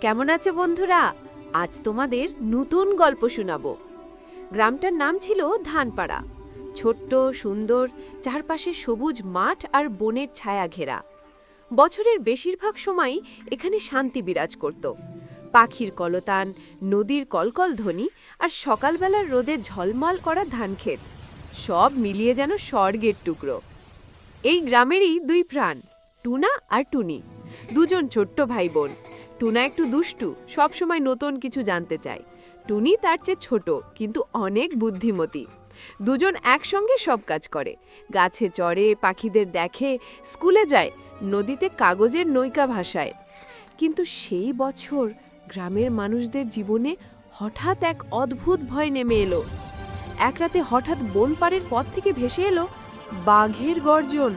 কেমন আছে বন্ধুরা? আজ তোমাদের নতুন গল্প শোনাবো। গ্রামটার নাম ছিল ধানপাড়া। ছোট্ট, সুন্দর, চারপাশে সবুজ মাঠ আর বনের ছায়া ঘেরা বছরের বেশিরভাগ সময়ই এখানে শান্তি বিরাজ করত। পাখির কলতান, নদীর কলকল ধ্বনি আর সকালবেলার রোদে ঝলমল করা ধানক্ষেত সব মিলিয়ে যেন স্বর্গের টুকরো। এই গ্রামেরই দুই প্রাণ, টুনা আর টুনি। দুজন ছোট্ট ভাই বোন টুনা একটু দুষ্টু, সবসময় নতুন কিছু জানতে চায়। টুনি তার চেয়ে ছোট, কিন্তু অনেক বুদ্ধিমতী। দুজন একসঙ্গে সব কাজ করে। গাছে চড়ে, পাখিদের দেখে, স্কুলে যায়, নদীতে কাগজের নৌকা ভাসায়। কিন্তু সেই বছর গ্রামের মানুষদের জীবনে হঠাৎ এক অদ্ভুত ভয় নেমে এলো। এক রাতে হঠাৎ বন পাড়ের পথ থেকে ভেসে এলো বাঘের গর্জন।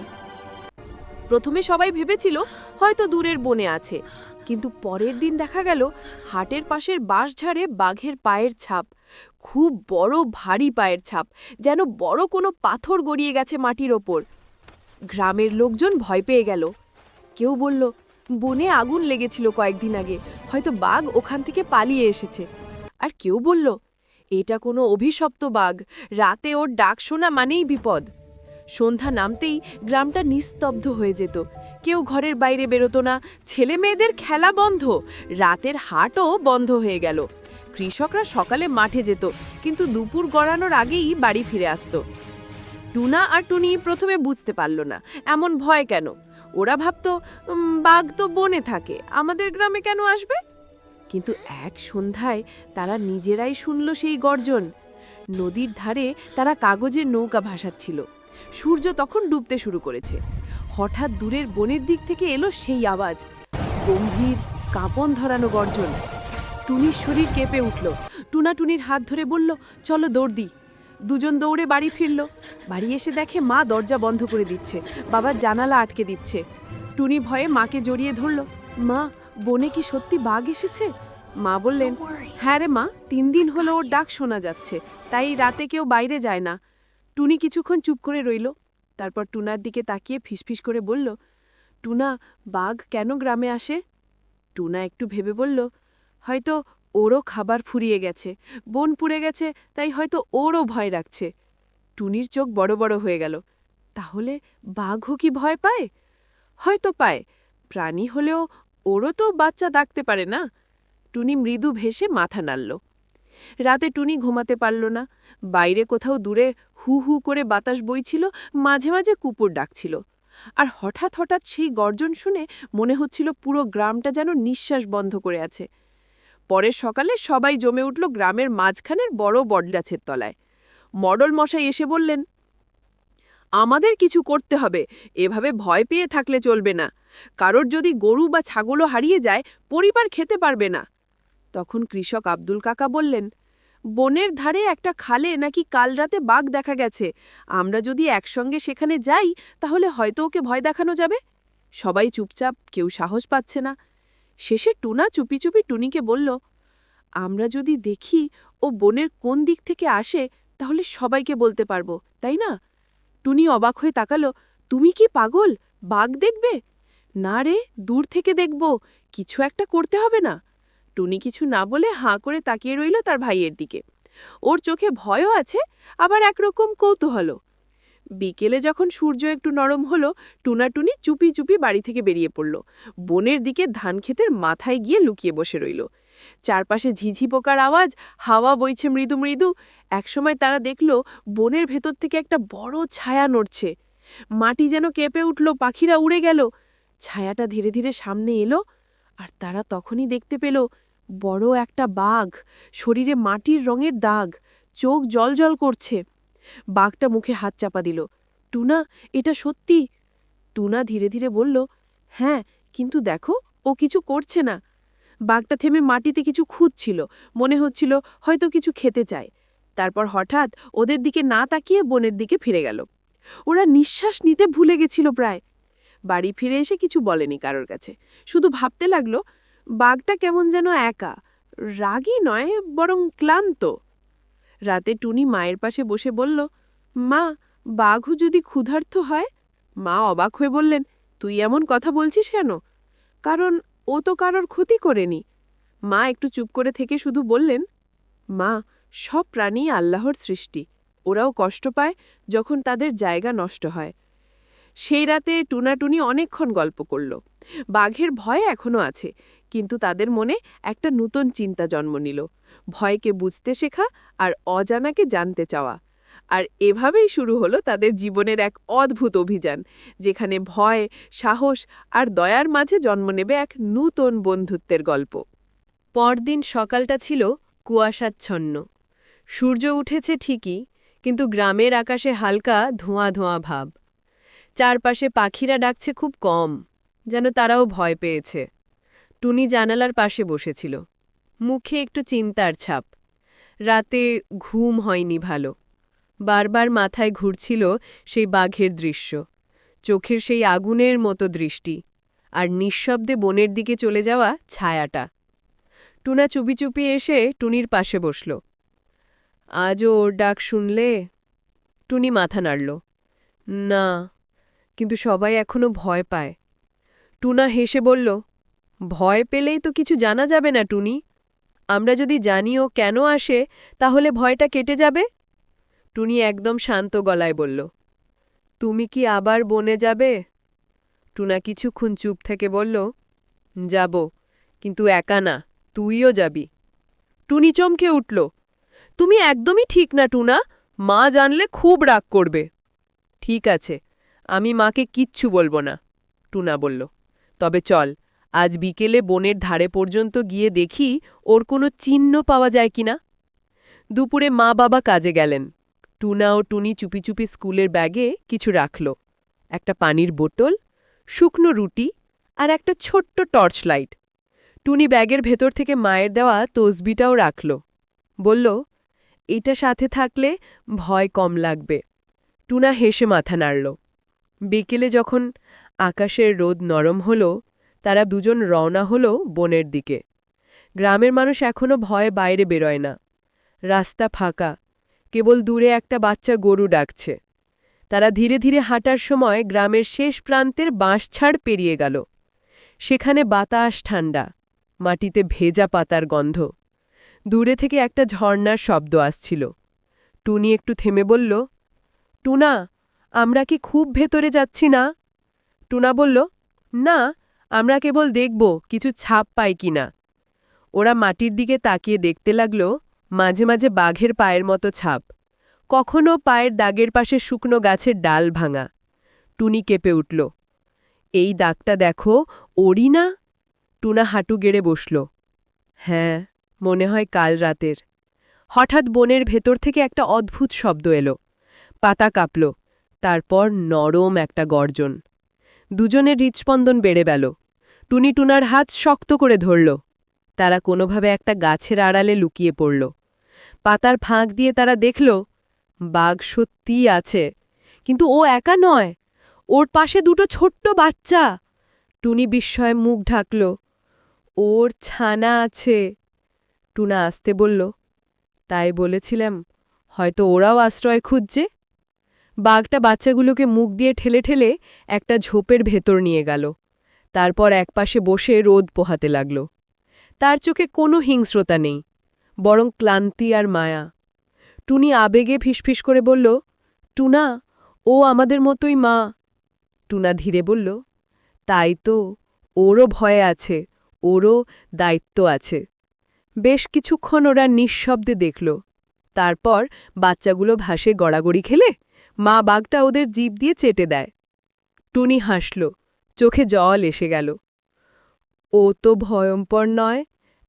প্রথমে সবাই ভেবেছিল, হয়তো দূরের বনে আছে। কিন্তু পরের দিন দেখা গেল হাটের পাশের বাঁশঝাড়ে বাঘের পায়ের ছাপ। খুব বড় ভারী পায়ের ছাপ, যেন বড় কোনো পাথর গড়িয়ে গেছে মাটির ওপর। গ্রামের লোকজন ভয় পেয়ে গেল। কেউ বলল, বনে আগুন লেগেছিল কয়েকদিন আগে, হয়তো বাঘ ওখান থেকে পালিয়ে এসেছে। আর কেউ বলল, এটা কোনো অভিশপ্ত বাঘ, রাতে ওর ডাক শোনা মানেই বিপদ। সন্ধ্যা নামতেই গ্রামটা নিস্তব্ধ হয়ে যেত। কেউ ঘরের বাইরে বেরোতো না ছেলে মেয়েদের খেলা বন্ধ রাতের হাটও বন্ধ হয়ে গেল। কৃষকরা সকালে মাঠে যেত কিন্তু দুপুর গড়ানোর আগেই বাড়ি ফিরে আসতো। টুনা আর টুনি প্রথমে বুঝতে পারল না এমন ভয় কেন? ওরা ভাবতো "উম, বাঘ তো বনে থাকে আমাদের গ্রামে কেন আসবে? কিন্তু এক সন্ধ্যায় তারা নিজেরাই শুনল সেই গর্জন। নদীর ধারে তারা কাগজের নৌকা ভাসাচ্ছিল। সূর্য তখন ডুবতে শুরু করেছে। হঠাৎ দূরের বনের দিক থেকে এলো সেই আওয়াজ। গম্ভীর, কাঁপন ধরানো গর্জন। টুনির শরীর কেঁপে উঠল। টুনা টুনির হাত ধরে বলল, চলো দৌড় দুজন দৌড়ে বাড়ি ফিরল। বাড়ি এসে দেখে মা দরজা বন্ধ করে দিচ্ছে। বাবা জানালা আটকে দিচ্ছে। টুনি ভয়ে মাকে জড়িয়ে ধরল, মা, বনে কি সত্যি বাঘ এসেছে? মা বললেন হ্যাঁ রে মা, তিন দিন হলো ওর ডাক শোনা যাচ্ছে। তাই রাতে কেউ বাইরে যায় না। টুনি কিছুক্ষণ চুপ করে রইল, তারপর টুনার দিকে তাকিয়ে ফিসফিস করে বলল, টুনা, বাঘ কেন গ্রামে আসে? টুনা একটু ভেবে বলল, হয়তো ওরও খাবার ফুরিয়ে গেছে, বন পুড়ে গেছে, তাই হয়তো ওরও ভয় রাখছে। টুনির চোখ বড় বড় হয়ে গেল, তাহলে বাঘও কি ভয় পায়? হয়তো পায়, প্রাণী হলেও ওরও তো বাচ্চা ডাকতে পারে না? টুনি মৃদু ভেসে মাথা নাড়ল। রাতে টুনি ঘুমাতে পারল না বাইরে কোথাও দূরে হু হু করে বাতাস বইছিল, মাঝে মাঝে কুকুর ডাকছিল। আর হঠাৎ হঠাৎ সেই গর্জন শুনে মনে হচ্ছিল পুরো গ্রামটা যেন নিঃশ্বাস বন্ধ করে আছে। পরের সকালে সবাই জমে উঠল গ্রামের মাঝখানের বড় বটগাছের তলায়। মডল মশাই এসে বললেন, আমাদের কিছু করতে হবে, এভাবে ভয় পেয়ে থাকলে চলবে না। কারোর যদি গরু বা ছাগলও হারিয়ে যায়, পরিবার খেতে পারবে না। তখন কৃষক আব্দুল কাকা বললেন বনের ধারে একটা খালে নাকি কাল রাতে বাঘ দেখা গেছে। আমরা যদি একসঙ্গে সেখানে যাই, তাহলে হয়তো ওকে ভয় দেখানো যাবে। সবাই চুপচাপ, কেউ সাহস পাচ্ছে না। শেষে টুনা চুপি চুপি টুনিকে বলল, আমরা যদি দেখি ও বনের কোন দিক থেকে আসে, তাহলে সবাইকে বলতে পারব, তাই না? টুনি অবাক হয়ে তাকালো, তুমি কি পাগল? বাঘ দেখবে? না রে, দূর থেকে দেখব। কিছু একটা করতে হবে না। টুনি কিছু না বলে হাঁ করে তাকিয়ে রইল তার ভাইয়ের দিকে। ওর চোখে ভয়ও আছে, আবার একরকম কৌতূহলও। বিকেলে যখন সূর্য একটু নরম হলো টুনাটুনি চুপি চুপি বাড়ি থেকে বেরিয়ে পড়ল। বনের দিকে ধান ক্ষেতের মাথায় গিয়ে লুকিয়ে বসে রইল। চারপাশে ঝিঝি পোকার আওয়াজ, হাওয়া বইছে মৃদু মৃদু। একসময় তারা দেখল, বনের ভেতর থেকে একটা বড় ছায়া নড়ছে। মাটি যেন কেঁপে উঠল, পাখিরা উড়ে গেল। ছায়াটা ধীরে ধীরে সামনে এলো। আর তারা তখনই দেখতে পেল বড় একটা বাঘ, শরীরে মাটির রঙের দাগ, চোখ জলজল করছে। বাঘটা মুখে হাত চাপা দিল। টুনা, এটা সত্যি? টুনা ধীরে ধীরে বলল হ্যাঁ কিন্তু দেখো, ও কিছু করছে না। বাঘটা থেমে মাটিতে কিছু খুঁজছিল, মনে হচ্ছিল হয়তো কিছু খেতে চায়। তারপর হঠাৎ ওদের দিকে না তাকিয়ে বনের দিকে ফিরে গেল। ওরা নিঃশ্বাস নিতে ভুলে গেছিল প্রায়। বাড়ি ফিরে এসে কিছু বলেনি কারোর কাছে। শুধু ভাবতে লাগল, বাঘটা কেমন যেন একা। রাগী নয়, বরং ক্লান্ত। রাতে টুনি মায়ের পাশে বসে বলল, মা, বাঘও যদি ক্ষুধার্ত হয়? মা অবাক হয়ে বললেন, তুই এমন কথা বলছিস কেন? কারণ ও তো কারোর ক্ষতি করেনি। মা একটু চুপ করে থেকে শুধু বললেন, মা, সব প্রাণী আল্লাহর সৃষ্টি। ওরাও কষ্ট পায় যখন তাদের জায়গা নষ্ট হয়। সেই রাতে টুনাটুনি অনেকক্ষণ গল্প করল। বাঘের ভয় এখনও আছে, কিন্তু তাদের মনে একটা নূতন চিন্তা জন্ম নিল। ভয়কে বুঝতে শেখা আর অজানাকে জানতে চাওয়া। আর এভাবেই শুরু হলো তাদের জীবনের এক অদ্ভুত অভিযান, যেখানে ভয়, সাহস আর দয়ার মাঝে জন্ম নেবে এক নূতন বন্ধুত্বের গল্প। পরদিন সকালটা ছিল কুয়াশাচ্ছন্ন। সূর্য উঠেছে ঠিকই, কিন্তু গ্রামের আকাশে হালকা ধোঁয়া ধোঁয়া ভাব। চারপাশে পাখিরা ডাকছে খুব কম, যেন তারাও ভয় পেয়েছে। টুনি জানালার পাশে বসেছিল। মুখে একটু চিন্তার ছাপ। রাতে ঘুম হয়নি ভালো। বারবার মাথায় ঘুরছিল সেই বাঘের দৃশ্য। চোখের সেই আগুনের মতো দৃষ্টি। আর নিঃশব্দে বনের দিকে চলে যাওয়া ছায়াটা। টুনা চুপি চুপি এসে টুনির পাশে বসল। আজও ওর ডাক শুনলে? টুনি মাথা নাড়ল। না কিন্তু সবাই এখনও ভয় পায়। টুনা হেসে বলল, ভয় পেলেই তো কিছু জানা যাবে না, টুনি। আমরা যদি জানি ও কেন আসে, তাহলে ভয়টা কেটে যাবে? টুনি একদম শান্ত গলায় বলল, তুমি কি আবার বনে যাবে? টুনা কিছুক্ষণ চুপ থেকে বলল, যাব, কিন্তু একা না, তুইও যাবি। টুনি চমকে উঠল, তুমি একদমই ঠিক না, টুনা। মা জানলে খুব রাগ করবে। ঠিক আছে আমি মাকে কিচ্ছু বলব না, টুনা বলল। তবে চল, আজ বিকেলে বনের ধারে পর্যন্ত গিয়ে দেখি ওর কোনো চিহ্ন পাওয়া যায় কিনা দুপুরে মা বাবা কাজে গেলেন। টুনা ও টুনি চুপি চুপি স্কুলের ব্যাগে কিছু রাখল। একটা পানির বোতল, শুকনো রুটি আর একটা ছোট্ট টর্চ লাইট। টুনি ব্যাগের ভেতর থেকে মায়ের দেওয়া তসবিটাও রাখল। বলল, এটা সাথে থাকলে ভয় কম লাগবে। টুনা হেসে মাথা নাড়ল। বিকেলে যখন আকাশের রোদ নরম হল, তারা দুজন রওনা হল বনের দিকে। গ্রামের মানুষ এখনও ভয়ে বাইরে বেরোয় না। রাস্তা ফাঁকা, কেবল দূরে একটা বাচ্চা গরু ডাকছে। তারা ধীরে ধীরে হাঁটার সময় গ্রামের শেষ প্রান্তের বাঁশছাড় পেরিয়ে গেল। সেখানে বাতাস ঠান্ডা, মাটিতে ভেজা পাতার গন্ধ। দূরে থেকে একটা ঝর্ণার শব্দ আসছিল। টুনি একটু থেমে বলল, টুনা আমরা কি খুব ভেতরে যাচ্ছি না? টুনা বলল, না, আমরা কেবল দেখব কিছু ছাপ পাই কি না। ওরা মাটির দিকে তাকিয়ে দেখতে লাগল মাঝে মাঝে বাঘের পায়ের মতো ছাপ, কখনো পায়ের দাগের পাশে শুকনো গাছের ডাল ভাঙা। টুনি কেঁপে উঠল, এই দাগটা দেখো, ওরই না? টুনা হাঁটু গেড়ে বসল হ্যাঁ মনে হয় কাল রাতের। হঠাৎ বনের ভেতর থেকে একটা অদ্ভুত শব্দ এলো, পাতা কাঁপল তারপর নরম একটা গর্জন। দুজনের হৃৎস্পন্দন বেড়ে গেল। টুনি টুনার হাত শক্ত করে ধরল। তারা কোনোভাবে একটা গাছের আড়ালে লুকিয়ে পড়ল। পাতার ফাঁক দিয়ে তারা দেখল, বাঘ সত্যিই আছে। কিন্তু ও একা নয়। ওর পাশে দুটো ছোট্ট বাচ্চা। টুনি বিস্ময়ে মুখ ঢাকল। ওর ছানা আছে। টুনা আসতে বলল, তাই বলেছিলাম, হয়তো ওরাও আশ্রয় খুঁজছে? বাঘটা বাচ্চাগুলোকে মুখ দিয়ে ঠেলে ঠেলে একটা ঝোপের ভেতর নিয়ে গেল। তারপর একপাশে বসে রোদ পোহাতে লাগল। তার চোখে কোনো হিংস্রতা নেই, বরং ক্লান্তি আর মায়া। টুনি আবেগে ফিসফিস করে বলল, টুনা, ও আমাদের মতোই মা। টুনা ধীরে বলল, তাই তো, ওরও ভয়ে আছে, ওরও দায়িত্ব আছে। বেশ কিছুক্ষণ ওরা নিঃশব্দে দেখল। তারপর বাচ্চাগুলো ভাসে গড়াগড়ি খেলে মা বাঘটা ওদের জিভ দিয়ে চেটে দেয়। টুনি হাসল, চোখে জল এসে গেল। ও তো ভয়ম্পর নয়,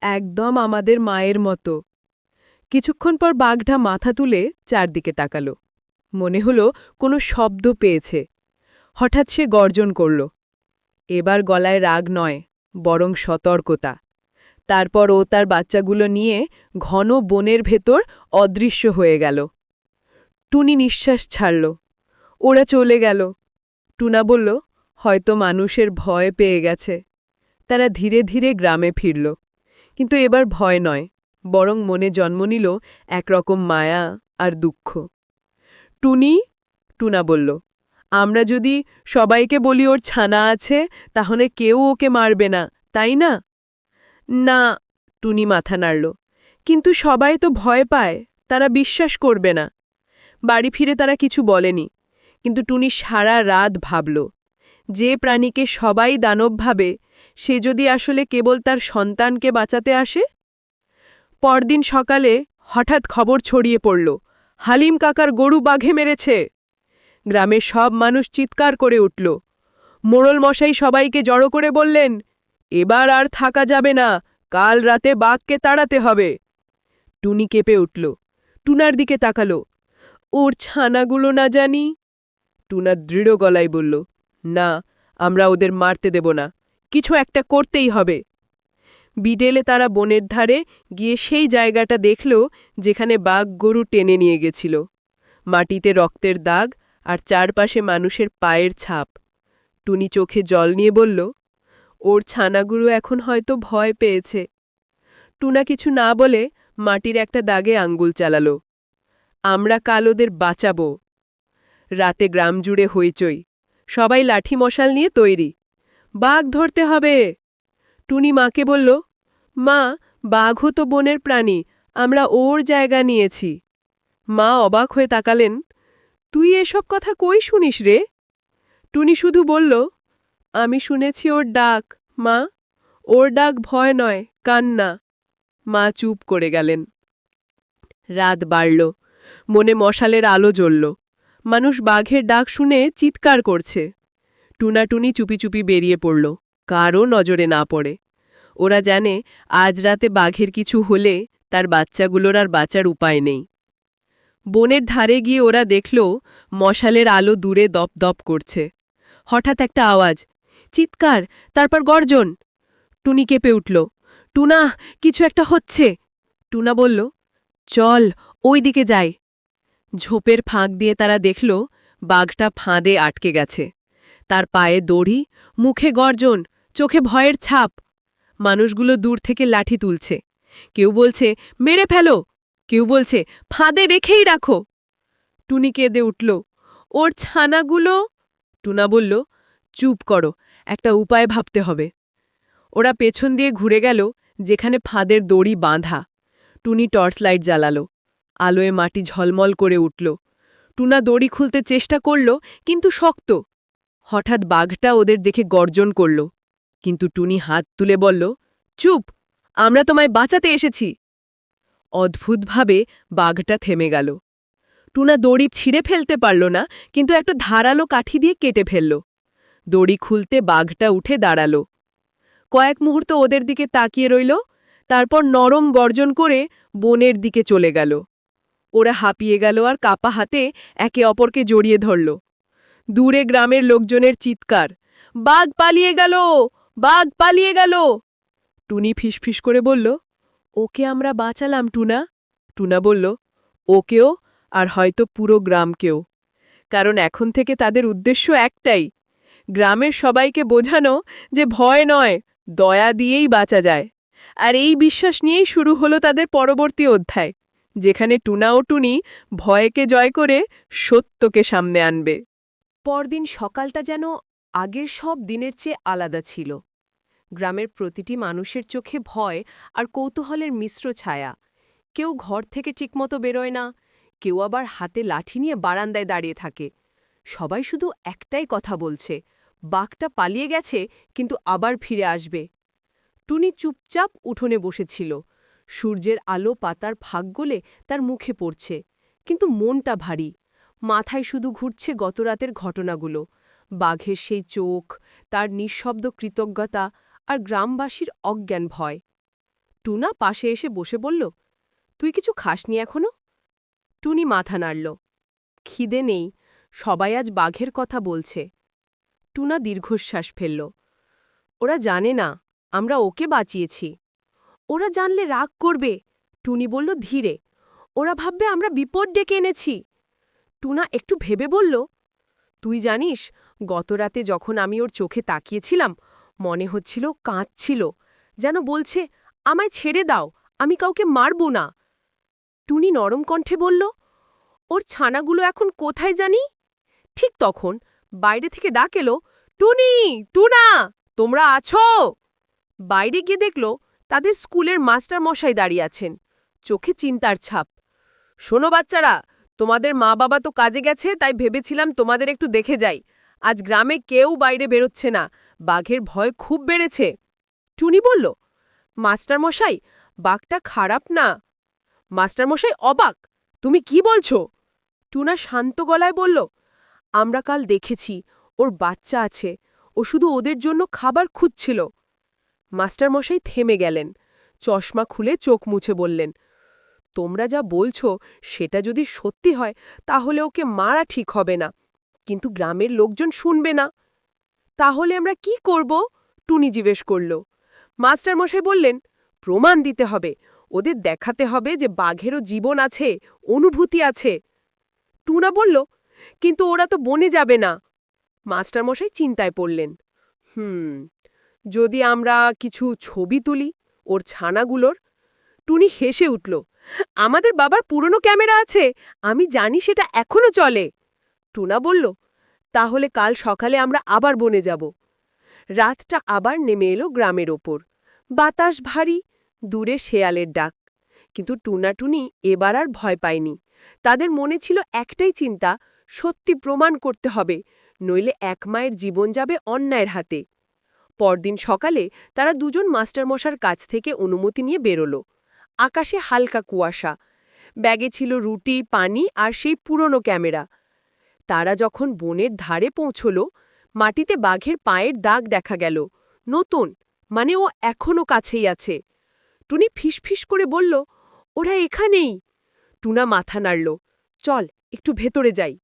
একদম আমাদের মায়ের মতো। কিছুক্ষণ পর বাঘটা মাথা তুলে চারদিকে তাকাল। মনে হল কোনো শব্দ পেয়েছে। হঠাৎ সে গর্জন করল, এবার গলায় রাগ নয়, বরং সতর্কতা। তারপর ও তার বাচ্চাগুলো নিয়ে ঘন বনের ভেতর অদৃশ্য হয়ে গেল। টুনি নিঃশ্বাস ছাড়ল। ওরা চলে গেল। টুনা বলল, হয়তো মানুষের ভয় পেয়ে গেছে। তারা ধীরে ধীরে গ্রামে ফিরল। কিন্তু এবার ভয় নয়, বরং মনে জন্ম নিল একরকম মায়া আর দুঃখ। টুনি, টুনা বলল, আমরা যদি সবাইকে বলি ওর ছানা আছে, তাহলে কেউ ওকে মারবে না, তাই না? না, টুনি মাথা নাড়ল, কিন্তু সবাই তো ভয় পায়, তারা বিশ্বাস করবে না। বাড়ি ফিরে তারা কিছু বলেনি। কিন্তু টুনি সারা রাত ভাবল, যে প্রাণীকে সবাই দানব ভাবে, সে যদি আসলে কেবল তার সন্তানকে বাঁচাতে আসে? পরদিন সকালে হঠাৎ খবর ছড়িয়ে পড়ল, হালিম কাকার গরু বাঘে মেরেছে। গ্রামের সব মানুষ চিৎকার করে উঠল। মোড়ল মশাই সবাইকে জড়ো করে বললেন, এবার আর থাকা যাবে না, কাল রাতে বাঘকে তাড়াতে হবে। টুনি কেঁপে উঠল, টুনার দিকে তাকালো ওর ছানাগুলো না জানি? টুনা দৃঢ় গলায় বলল, না, আমরা ওদের মারতে দেব না, কিছু একটা করতেই হবে। বিডেলে তারা বনের ধারে গিয়ে সেই জায়গাটা দেখল যেখানে বাঘ গরু টেনে নিয়ে গেছিল। মাটিতে রক্তের দাগ আর চারপাশে মানুষের পায়ের ছাপ। টুনি চোখে জল নিয়ে বলল, ওর ছানাগুলো এখন হয়তো ভয় পেয়েছে। টুনা কিছু না বলে মাটির একটা দাগে আঙ্গুল চালালো। আমরা কাল ওদের বাঁচাব। রাতে গ্রাম জুড়ে হইচই। সবাই লাঠি মশাল নিয়ে তৈরি। বাঘ ধরতে হবে। টুনি মাকে বলল, মা বাঘও তো বনের প্রাণী, আমরা ওর জায়গা নিয়েছি। মা অবাক হয়ে তাকালেন, তুই এসব কথা কই শুনিস রে? টুনি শুধু বলল, আমি শুনেছি ওর ডাক, মা। ওর ডাক ভয় নয়, কান্না। মা চুপ করে গেলেন। রাত বাড়ল। মনে মশালের আলো জ্বলল। মানুষ বাঘের ডাক শুনে চিৎকার করছে। টুনাটুনি চুপি চুপি বেরিয়ে পড়ল। কারও নজরে না পড়ে। ওরা জানে, আজ রাতে বাঘের কিছু হলে তার বাচ্চাগুলোর আর বাঁচার উপায় নেই। বনের ধারে গিয়ে ওরা দেখল, মশালের আলো দূরে দপ দপ করছে। হঠাৎ একটা আওয়াজ, চিৎকার, তারপর গর্জন! টুনি কেঁপে উঠল। টুনা, কিছু একটা হচ্ছে! টুনা বলল চল ওই দিকে যাই। ঝোপের ফাঁক দিয়ে তারা দেখল, বাঘটা ফাঁদে আটকে গেছে। তার পায়ে দড়ি, মুখে গর্জন, চোখে ভয়ের ছাপ। মানুষগুলো দূর থেকে লাঠি তুলছে। কেউ বলছে, মেরে ফেলো! কেউ বলছে, ফাঁদে রেখেই রাখো! টুনি কেঁদে উঠল। ওর ছানাগুলো? টুনা বলল, চুপ করো, একটা উপায় ভাবতে হবে। ওরা পেছন দিয়ে ঘুরে গেল, যেখানে ফাঁদের দড়ি বাঁধা। টুনি টর্চ লাইট জ্বালালো। আলোয় মাটি ঝলমল করে উঠল। টুনা দড়ি খুলতে চেষ্টা করল, কিন্তু শক্ত। হঠাৎ বাঘটা ওদের দেখে গর্জন করল। কিন্তু টুনি হাত তুলে বলল, চুপ! আমরা তোমায় বাঁচাতে এসেছি! অদ্ভুতভাবে বাঘটা থেমে গেল। টুনা দড়ি ছিঁড়ে ফেলতে পারল না, কিন্তু একটা ধারালো কাঠি দিয়ে কেটে ফেলল। দড়ি খুলতে বাঘটা উঠে দাঁড়াল। কয়েক মুহূর্ত ওদের দিকে তাকিয়ে রইল। তারপর নরম গর্জন করে বনের দিকে চলে গেল। ওরা হাঁপিয়ে গেল আর কাপা হাতে একে অপরকে জড়িয়ে ধরল। দূরে গ্রামের লোকজনের চিৎকার, বাঘ পালিয়ে গেল! বাঘ পালিয়ে গেল! টুনি ফিসফিস করে বলল, ওকে আমরা বাঁচালাম, টুনা। টুনা বলল, ওকেও আর হয়তো পুরো গ্রামকেও। কারণ এখন থেকে তাদের উদ্দেশ্য একটাই, গ্রামের সবাইকে বোঝানো যে ভয় নয়, দয়া দিয়েই বাঁচা যায়। আর এই বিশ্বাস নিয়েই শুরু হলো তাদের পরবর্তী অধ্যায়, যেখানে টুনা ও টুনি ভয়কে জয় করে সত্যকে সামনে আনবে। পরদিন সকালটা যেন আগের সব দিনের চেয়ে আলাদা ছিল। গ্রামের প্রতিটি মানুষের চোখে ভয় আর কৌতূহলের মিশ্র ছায়া। কেউ ঘর থেকে ঠিকমতো বেরোয় না, কেউ আবার হাতে লাঠি নিয়ে বারান্দায় দাঁড়িয়ে থাকে। সবাই শুধু একটাই কথা বলছে, বাঘটা পালিয়ে গেছে, কিন্তু আবার ফিরে আসবে। টুনি চুপচাপ উঠোনে বসেছিল। সূর্যের আলো পাতার ফাঁক গলে তার মুখে পড়ছে, কিন্তু মনটা ভারী। মাথায় শুধু ঘুরছে গতরাতের ঘটনাগুলো। বাঘের সেই চোখ, তার নিঃশব্দ কৃতজ্ঞতা আর গ্রামবাসীর অজ্ঞান ভয়। টুনা পাশে এসে বসে বলল, তুই কিছু খাসনি এখনও? টুনি মাথা নাড়ল, খিদে নেই, সবাই আজ বাঘের কথা বলছে। টুনা দীর্ঘশ্বাস ফেলল, ওরা জানে না আমরা ওকে বাঁচিয়েছি। ওরা জানলে রাগ করবে। টুনি বলল, ধীরে। ওরা ভাববে আমরা বিপদ ডেকে এনেছি। টুনা একটু ভেবে বলল, তুই জানিস, গতরাতে যখন আমি ওর চোখে তাকিয়েছিলাম, মনে হচ্ছিল, কাঁদছিল, যেন বলছে, আমায় ছেড়ে দাও, আমি কাউকে মারব না টুনি নরম কণ্ঠে বলল, ওর ছানাগুলো এখন কোথায় জানি? ঠিক তখন বাইরে থেকে ডাক এলো, টুনি, টুনা, তোমরা আছো? বাইরে গিয়ে দেখল তাদের স্কুলের মাস্টার মশাই দাঁড়িয়ে আছেন। চোখে চিন্তার ছাপ। শোনো বাচ্চারা, তোমাদের মা বাবা তো কাজে গেছে, তাই ভেবেছিলাম তোমাদের একটু দেখে যাই। আজ গ্রামে কেউ বাইরে বেরোচ্ছে না। বাঘের ভয় খুব বেড়েছে। টুনি বলল মাস্টার মশাই বাঘটা খারাপ না? মাস্টার মশাই অবাক। তুমি কি বলছো? টুনা শান্ত গলায় বলল, আমরা কাল দেখেছি, ওর বাচ্চা আছে। ও শুধু ওদের জন্য খাবার খুঁজছিল। মাস্টারমশাই থেমে গেলেন। চশমা খুলে চোখ মুছে বললেন, তোমরা যা বলছো সেটা যদি সত্যি হয়, তাহলে ওকে মারা ঠিক হবে না। কিন্তু গ্রামের লোকজন শুনবে না। তাহলে আমরা কি করব? টুনি জিজ্ঞেস করল। মাস্টারমশাই বললেন, প্রমাণ দিতে হবে। ওদের দেখাতে হবে যে বাঘেরও জীবন আছে, অনুভূতি আছে। টুনা বলল, কিন্তু ওরা তো বনে যাবে না। মাস্টারমশাই চিন্তায় পড়লেন, হুম যদি আমরা কিছু ছবি তুলি ওর ছানাগুলোর, টুনি হেসে উঠল, আমাদের বাবার পুরনো ক্যামেরা আছে, আমি জানি সেটা এখনও চলে। টুনা বলল, তাহলে কাল সকালে আমরা আবার বনে যাব। রাতটা আবার নেমে এলো গ্রামের ওপর। বাতাস ভারী, দূরে শেয়ালের ডাক। কিন্তু টুনাটুনি এবার আর ভয় পায়নি। তাদের মনে ছিল একটাই চিন্তা, সত্যি প্রমাণ করতে হবে, নইলে এক মায়ের জীবন যাবে অন্যায়ের হাতে। পরদিন সকালে তারা দুজন মাস্টারমশার কাছ থেকে অনুমতি নিয়ে বেরোল। আকাশে হালকা কুয়াশা। ব্যাগে ছিল রুটি, পানি আর সেই পুরনো ক্যামেরা। তারা যখন বনের ধারে পৌঁছল, মাটিতে বাঘের পায়ের দাগ দেখা গেল। নতুন মানে ও এখনও কাছেই আছে। টুনি ফিসফিস করে বলল, ওরা এখানেই। টুনা মাথা নাড়ল, চল, একটু ভেতরে যাই।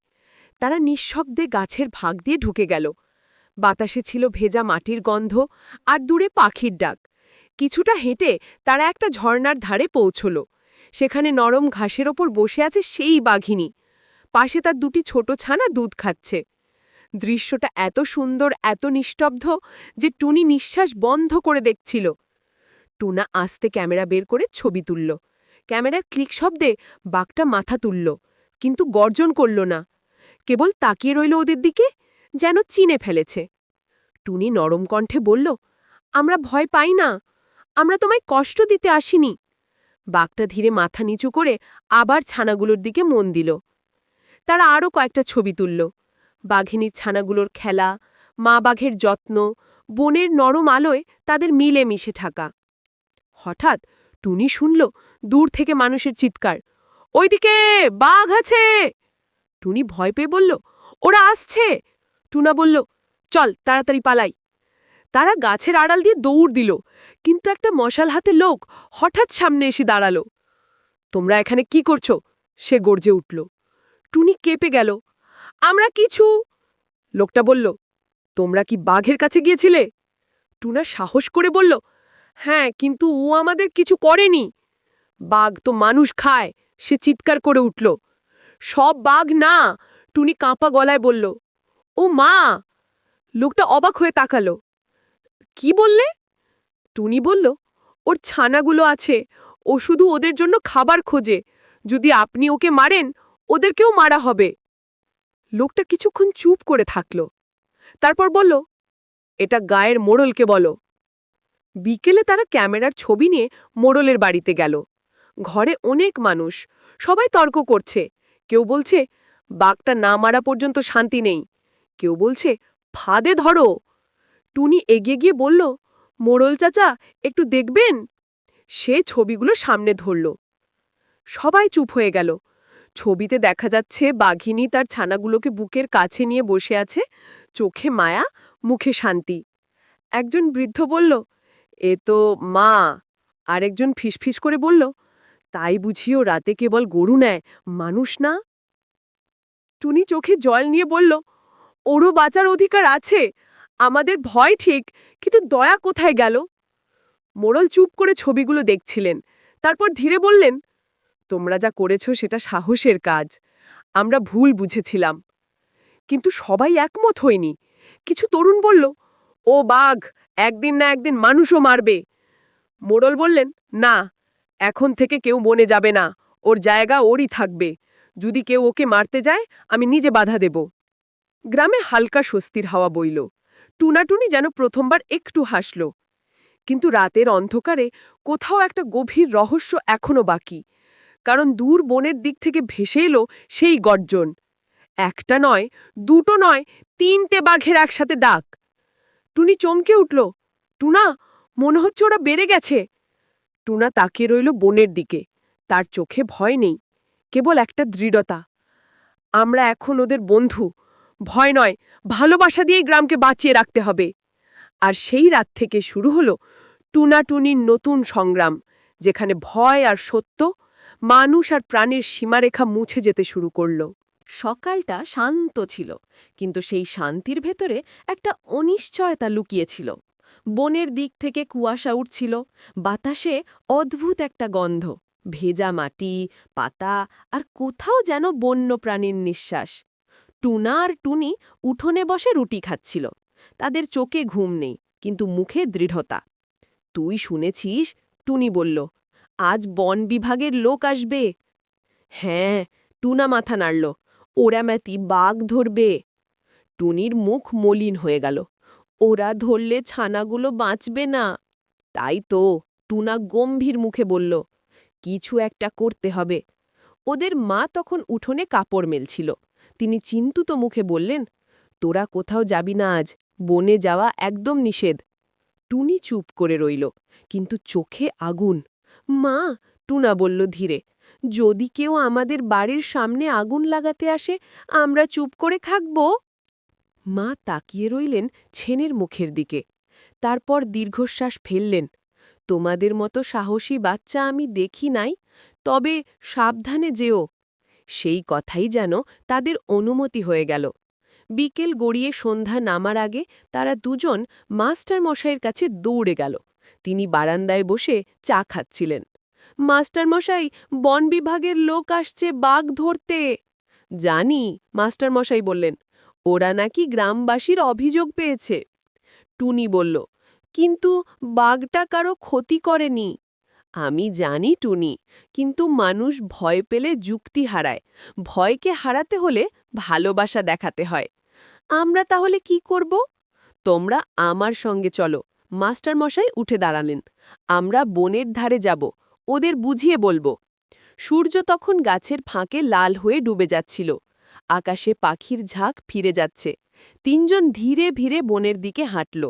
তারা নিঃশব্দে গাছের ভাগ দিয়ে ঢুকে গেল। বাতাসে ছিল ভেজা মাটির গন্ধ আর দূরে পাখির ডাক। কিছুটা হেঁটে তারা একটা ঝর্ণার ধারে পৌঁছল। সেখানে নরম ঘাসের ওপর বসে আছে সেই বাঘিনী। পাশে তার দুটি ছোট ছানা দুধ খাচ্ছে। দৃশ্যটা এত সুন্দর, এত নিস্তব্ধ যে টুনি নিঃশ্বাস বন্ধ করে দেখছিল। টুনা আস্তে ক্যামেরা বের করে ছবি তুলল। ক্যামেরার ক্লিক শব্দে বাঘটা মাথা তুলল, কিন্তু গর্জন করল না। কেবল তাকিয়ে রইল ওদের দিকে। যেন চিনে ফেলেছে। টুনি নরম কণ্ঠে বলল, আমরা ভয় পাই না। আমরা তোমায় কষ্ট দিতে আসিনি। বাঘটা ধীরে মাথা নিচু করে আবার ছানাগুলোর দিকে মন দিল। তারা আরও কয়েকটা ছবি তুলল। বাঘিনীর ছানাগুলোর খেলা, মা বাঘের যত্ন, বনের নরম আলোয় তাদের মিলে মিশে থাকা। হঠাৎ টুনি শুনল দূর থেকে মানুষের চিৎকার, ওইদিকে বাঘ আছে! টুনি ভয় পেয়ে বলল, ওরা আসছে! টুনা বলল, চল, তাড়াতাড়ি পালাই। তারা গাছের আড়াল দিয়ে দৌড় দিল, কিন্তু একটা মশাল হাতে লোক হঠাৎ সামনে এসে দাঁড়াল। তোমরা এখানে কি করছ? সে গর্জে উঠল। টুনি কেঁপে গেল। আমরা কিছু? লোকটা বলল, তোমরা কি বাঘের কাছে গিয়েছিলে? টুনা সাহস করে বলল হ্যাঁ কিন্তু ও আমাদের কিছু করেনি। বাঘ তো মানুষ খায়, সে চিৎকার করে উঠল। সব বাঘ না, টুনি কাঁপা গলায় বলল। ও মা, লোকটা অবাক হয়ে তাকালো। কি বললে? টুনি বলল, ওর ছানাগুলো আছে, ও শুধু ওদের জন্য খাবার খোঁজে। যদি আপনি ওকে মারেন, ওদেরকেও মারা হবে। লোকটা কিছুক্ষণ চুপ করে থাকল। তারপর বলল, এটা গায়ের মোড়লকে বলো। বিকেলে তারা ক্যামেরার ছবি নিয়ে মোড়লের বাড়িতে গেল। ঘরে অনেক মানুষ, সবাই তর্ক করছে। কেউ বলছে, বাঘটা না মারা পর্যন্ত শান্তি নেই। কেউ বলছে, ফাঁদে ধরো। টুনি এগিয়ে গিয়ে বলল, মোড়ল চাচা, একটু দেখবেন? সে ছবিগুলো সামনে ধরল। সবাই চুপ হয়ে গেল। ছবিতে দেখা যাচ্ছে বাঘিনী তার ছানাগুলোকে বুকের কাছে নিয়ে বসে আছে, চোখে মায়া, মুখে শান্তি। একজন বৃদ্ধ বলল, এ তো মা। আরেকজন ফিসফিস করে বলল, তাই বুঝিও রাতে কেবল গরু নেয়, মানুষ না? টুনি চোখে জল নিয়ে বলল ওরও বাঁচার অধিকার আছে। আমাদের ভয় ঠিক, কিন্তু দয়া কোথায় গেল? মোড়ল চুপ করে ছবিগুলো দেখছিলেন। তারপর ধীরে বললেন, তোমরা যা করেছ সেটা সাহসের কাজ। আমরা ভুল বুঝেছিলাম। কিন্তু সবাই একমত হয়নি। কিছু তরুণ বলল, ও বাঘ, একদিন না একদিন মানুষও মারবে। মোড়ল বললেন, না, এখন থেকে কেউ বনে যাবে না। ওর জায়গা ওরই থাকবে। যদি কেউ ওকে মারতে যায়, আমি নিজে বাধা দেব। গ্রামে হালকা স্বস্তির হাওয়া বইল। টুনাটুনি যেন প্রথমবার একটু হাসল। কিন্তু রাতের অন্ধকারে কোথাও একটা গভীর রহস্য এখনও বাকি। কারণ দূর বনের দিক থেকে ভেসে এলো সেই গর্জন। একটা নয়, দুটো নয়, তিনটে বাঘের একসাথে ডাক। টুনি চমকে উঠল, টুনা, মনে হচ্ছে ওরা বেড়ে গেছে। টুনা তাকিয়ে রইল বনের দিকে। তার চোখে ভয় নেই, কেবল একটা দৃঢ়তা। আমরা এখন ওদের বন্ধু ভয় নয়, ভালোবাসা দিয়েই গ্রামকে বাঁচিয়ে রাখতে হবে। আর সেই রাত থেকে শুরু হলো টুনাটুনির নতুন সংগ্রাম, যেখানে ভয় আর সত্য, মানুষ আর প্রাণীর সীমারেখা মুছে যেতে শুরু করল। সকালটা শান্ত ছিল, কিন্তু সেই শান্তির ভেতরে একটা অনিশ্চয়তা লুকিয়েছিল। বনের দিক থেকে কুয়াশা উঠছিল, বাতাসে অদ্ভুত একটা গন্ধ, ভেজা মাটি, পাতা, আর কোথাও যেন বন্য প্রাণীর নিঃশ্বাস। টুনা আর টুনি উঠোনে বসে রুটি খাচ্ছিল। তাদের চোখে ঘুম নেই, কিন্তু মুখে দৃঢ়তা। তুই শুনেছিস? টুনি বলল। আজ বন বিভাগের লোক আসবে। হ্যাঁ টুনা মাথা নাড়ল। ওরা ম্যাতি বাঘ ধরবে। টুনির মুখ মলিন হয়ে গেল। ওরা ধরলে ছানাগুলো বাঁচবে না। তাই তো, টুনা গম্ভীর মুখে বলল। কিছু একটা করতে হবে। ওদের মা তখন উঠোনে কাপড় মেলছিল। তিনি চিন্তুত মুখে বললেন, তোরা কোথাও যাবি না আজ, বনে যাওয়া একদম নিষেধ। টুনি চুপ করে রইল, কিন্তু চোখে আগুন। মা, টুনা বলল ধীরে, যদি কেউ আমাদের বাড়ির সামনে আগুন লাগাতে আসে, আমরা চুপ করে থাকব? মা তাকিয়ে রইলেন ছেনের মুখের দিকে। তারপর দীর্ঘশ্বাস ফেললেন, তোমাদের মতো সাহসী বাচ্চা আমি দেখি নাই, তবে সাবধানে যেও। সেই কথাই যেন তাদের অনুমতি হয়ে গেল। বিকেল গড়িয়ে সন্ধ্যা নামার আগে তারা দুজন মাস্টার মশাইয়ের কাছে দৌড়ে গেল। তিনি বারান্দায় বসে চা খাচ্ছিলেন। মাস্টারমশাই, বন বিভাগের লোক আসছে বাঘ ধরতে! জানি, মাস্টারমশাই বললেন। ওরা নাকি গ্রামবাসীর অভিযোগ পেয়েছে। টুনি বলল। কিন্তু বাঘটা কারও ক্ষতি করেনি। আমি জানি টুনি, কিন্তু মানুষ ভয় পেলে যুক্তি হারায়। ভয়কে হারাতে হলে ভালোবাসা দেখাতে হয়। আমরা তাহলে কি করব? তোমরা আমার সঙ্গে চলো। মাস্টারমশাই উঠে দাঁড়ালেন। আমরা বনের ধারে যাব। ওদের বুঝিয়ে বলব। সূর্য তখন গাছের ফাঁকে লাল হয়ে ডুবে যাচ্ছিল। আকাশে পাখির ঝাঁক ফিরে যাচ্ছে। তিনজন ধীরে ধীরে বনের দিকে হাঁটল।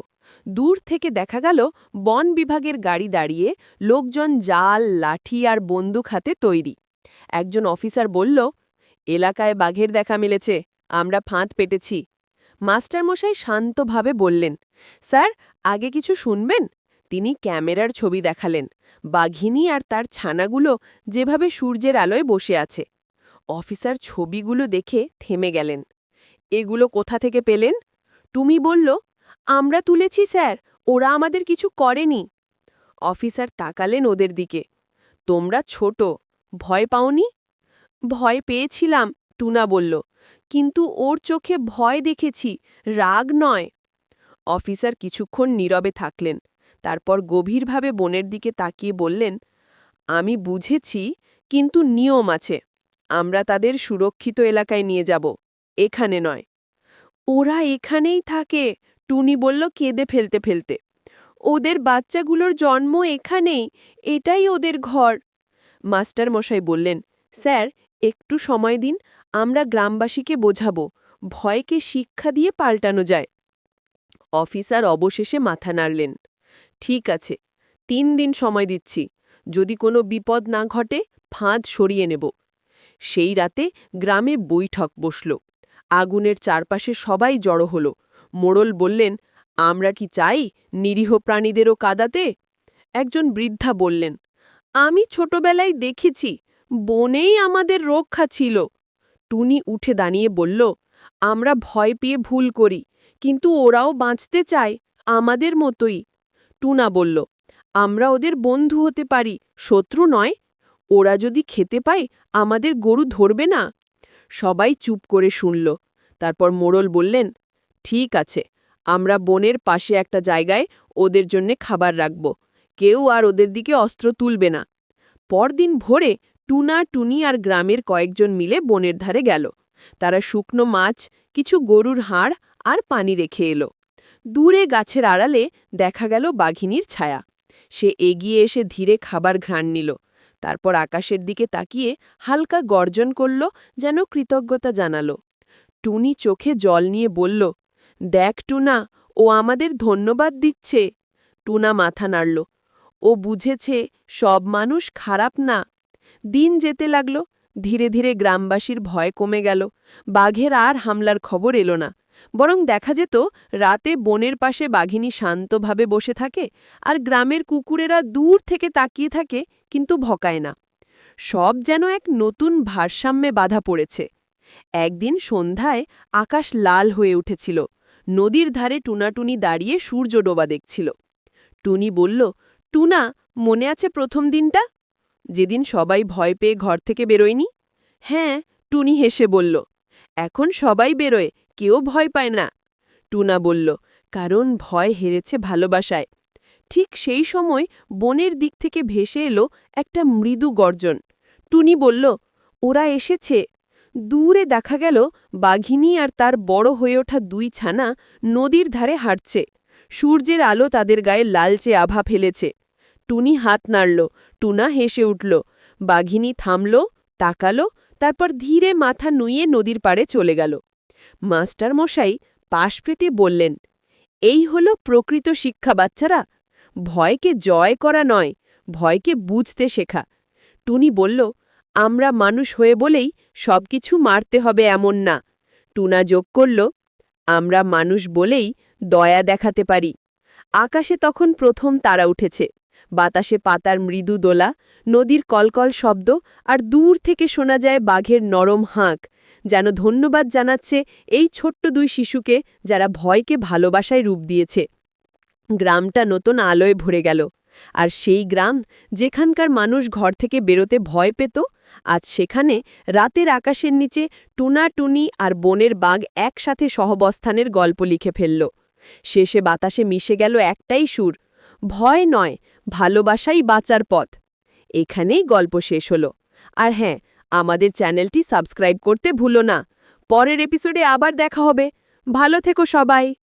দূর থেকে দেখা গেল বন বিভাগের গাড়ি দাঁড়িয়ে লোকজন জাল, লাঠি আর বন্দুক হাতে তৈরি। একজন অফিসার বলল, এলাকায় বাঘের দেখা মিলেছে, আমরা ফাঁদ পেটেছি। মাস্টারমশাই শান্তভাবে বললেন, স্যার, আগে কিছু শুনবেন? তিনি ক্যামেরার ছবি দেখালেন। বাঘিনী আর তার ছানাগুলো যেভাবে সূর্যের আলোয় বসে আছে। অফিসার ছবিগুলো দেখে থেমে গেলেন। এগুলো কোথা থেকে পেলেন? তুমি বলল আমরা তুলেছি, স্যার। ওরা আমাদের কিছু করেনি। অফিসার তাকালেন ওদের দিকে। তোমরা ছোট, ভয় পাওনি? ভয় পেয়েছিলাম, টুনা বলল। কিন্তু ওর চোখে ভয় দেখেছি, রাগ নয়। অফিসার কিছুক্ষণ নীরবে থাকলেন। তারপর গভীরভাবে বনের দিকে তাকিয়ে বললেন, আমি বুঝেছি, কিন্তু নিয়ম আছে। আমরা তাদের সুরক্ষিত এলাকায় নিয়ে যাব। এখানে নয়। ওরা এখানেই থাকে। টুনি বলল, কেঁদে ফেলতে ফেলতে। ওদের বাচ্চাগুলোর জন্ম এখানেই, এটাই ওদের ঘর। মাস্টার মশাই বললেন, স্যার, একটু সময় দিন, আমরা গ্রামবাসীকে বোঝাবো। ভয়কে শিক্ষা দিয়ে পাল্টানো যায়। অফিসার অবশেষে মাথা নাড়লেন, ঠিক আছে, তিন দিন সময় দিচ্ছি। যদি কোনো বিপদ না ঘটে, ফাঁদ সরিয়ে নেব। সেই রাতে গ্রামে বৈঠক বসল। আগুনের চারপাশে সবাই জড়ো হল। মোড়ল বললেন, আমরা কি চাই নিরীহ প্রাণীদেরও কাদাতে? একজন বৃদ্ধা বললেন, আমি ছোটবেলায় দেখেছি, বনেই আমাদের রক্ষা ছিল। টুনি উঠে দাঁড়িয়ে বলল, আমরা ভয় পেয়ে ভুল করি, কিন্তু ওরাও বাঁচতে চায় আমাদের মতোই। টুনা বলল, আমরা ওদের বন্ধু হতে পারি, শত্রু নয়। ওরা যদি খেতে পায়, আমাদের গরু ধরবে না। সবাই চুপ করে শুনল। তারপর মোড়ল বললেন ঠিক আছে, আমরা বনের পাশে একটা জায়গায় ওদের জন্যে খাবার রাখব। কেউ আর ওদের দিকে অস্ত্র তুলবে না। পরদিন ভোরে টুনা, টুনি আর গ্রামের কয়েকজন মিলে বনের ধারে গেল। তারা শুকনো মাছ, কিছু গরুর হাড় আর পানি রেখে এলো। দূরে গাছের আড়ালে দেখা গেল বাঘিনীর ছায়া। সে এগিয়ে এসে ধীরে খাবার ঘ্রাণ নিল। তারপর আকাশের দিকে তাকিয়ে হালকা গর্জন করল, যেন কৃতজ্ঞতা জানালো। টুনি চোখে জল নিয়ে বলল দেখ টুনা, ও আমাদের ধন্যবাদ দিচ্ছে। টুনা মাথা নাড়ল। ও বুঝেছে সব মানুষ খারাপ না। দিন যেতে লাগল, ধীরে ধীরে গ্রামবাসীর ভয় কমে গেল। বাঘের আর হামলার খবর এলো না। বরং দেখা যেত, রাতে বনের পাশে বাঘিনী শান্তভাবে বসে থাকে আর গ্রামের কুকুরেরা দূর থেকে তাকিয়ে থাকে, কিন্তু ভকায় না। সব যেন এক নতুন ভারসাম্যে বাধা পড়েছে। একদিন সন্ধ্যায় আকাশ লাল হয়ে উঠেছিল। নদীর ধারে টুনাটুনি দাঁড়িয়ে সূর্য ডোবা দেখছিল। টুনি বলল, টুনা, মনে আছে প্রথম দিনটা? যেদিন সবাই ভয় পেয়ে ঘর থেকে বেরোয়নি? হ্যাঁ টুনি হেসে বলল, এখন সবাই বেরোয়, কেউ ভয় পায় না। টুনা বলল, কারণ ভয় হেরেছে ভালোবাসায়। ঠিক সেই সময় বনের দিক থেকে ভেসে এলো একটা মৃদু গর্জন। টুনি বলল, ওরা এসেছে। দূরে দেখা গেল বাঘিনী আর তার বড় হয়ে ওঠা দুই ছানা নদীর ধারে হাঁটছে। সূর্যের আলো তাদের গায়ে লালচে আভা ফেলেছে। টুনি হাত নাড়ল, টুনা হেসে উঠল। বাঘিনী থামল, তাকালো, তারপর ধীরে মাথা নুইয়ে নদীর পাড়ে চলে গেল। মাস্টার মশাই পাশ পেতে বললেন, এই হলো প্রকৃত শিক্ষা বাচ্চারা। ভয়কে জয় করা নয়, ভয়কে বুঝতে শেখা। টুনি বলল আমরা মানুষ হয়ে বলেই সবকিছু মারতে হবে এমন না। টুনা যোগ করল, আমরা মানুষ বলেই দয়া দেখাতে পারি। আকাশে তখন প্রথম তারা উঠেছে। বাতাসে পাতার মৃদু দোলা, নদীর কলকল শব্দ আর দূর থেকে শোনা যায় বাঘের নরম হাঁক, যেন ধন্যবাদ জানাচ্ছে এই ছোট্ট দুই শিশুকে যারা ভয়কে ভালোবাসায় রূপ দিয়েছে। গ্রামটা নতুন আলোয় ভরে গেল। আর সেই গ্রাম যেখানকার মানুষ ঘর থেকে বেরোতে ভয় পেত আজ সেখানে রাতের আকাশের নিচে টুনা টুনি আর বনের বাঘ একসাথে সহবস্থানের গল্প লিখে ফেলল। শেষে বাতাসে মিশে গেল একটাই সুর, ভয় নয়, ভালোবাসাই বাঁচার পথ। এখানেই গল্প শেষ হলো। আর হ্যাঁ আমাদের চ্যানেলটি সাবস্ক্রাইব করতে ভুলো না। পরের এপিসোডে আবার দেখা হবে। ভালো থেকো সবাই।